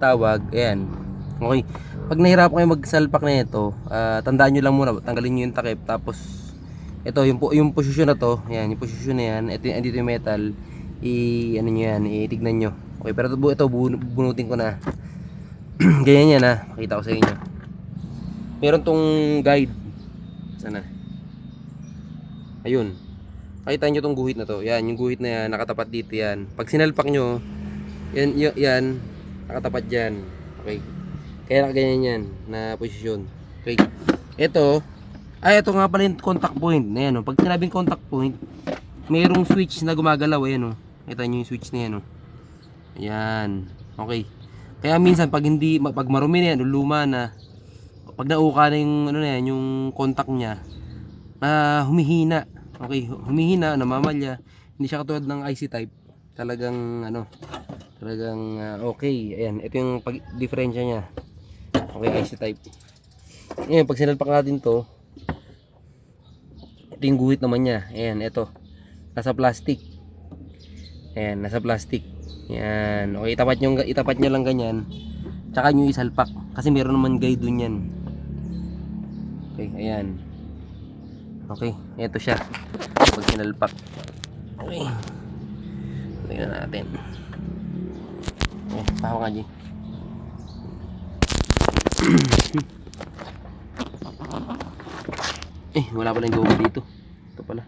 tawag, ayan. Okay. Pag nahirapan kayo magsalpak na ito, ah, tandaan nyo lang muna, tanggalin nyo yung takip, tapos ito, yung, yung posisyon na to, ayan, yung posisyon na yan, ito, andito yung metal, i, ano nyo yan, itignan nyo. Okay, pero ito, ito bu- bunutin ko na. Ganyan yan ha, makita ko sa inyo. Meron tong guide. Sana. Ayun. Nakita nyo tong guhit na to. Yan, yung guhit na yan, nakatapat dito yan. Pag sinalpak nyo, yan, yan nakatapat dyan. Okay. Kaya nakaganyan yan na posisyon. Okay. Ito, ay ito nga pala yung contact point. Ayan, oh. Pag sinabing contact point, mayroong switch na gumagalaw. Ayan, oh. Kita nyo yung switch na yan, oh. Ayan. Okay. Kaya minsan pag hindi pag marumi na yan, o luma na, pag nauka na yung ano na yan, yung contact niya, na humihina. Okay, hu- humihina, namamalya. Hindi siya katulad ng IC type. Talagang ano, talagang ah, okay. Ayan, ito yung pag diferensya niya. Okay, IC type. Ngayon, pag sinalpak natin to, ito yung guhit naman niya. Ayan, ito. Nasa plastic. Ayan, nasa plastic. Yan. Okay, itapat nyo, itapat nyo lang ganyan. Tsaka nyo isalpak. Kasi meron naman guide dun yan. Okay, ayan. Okay, ito siya. Pag sinalpak. Okay. Tingnan natin. Okay, pahawa nga, G. eh, wala pala yung goma dito. Ito pala.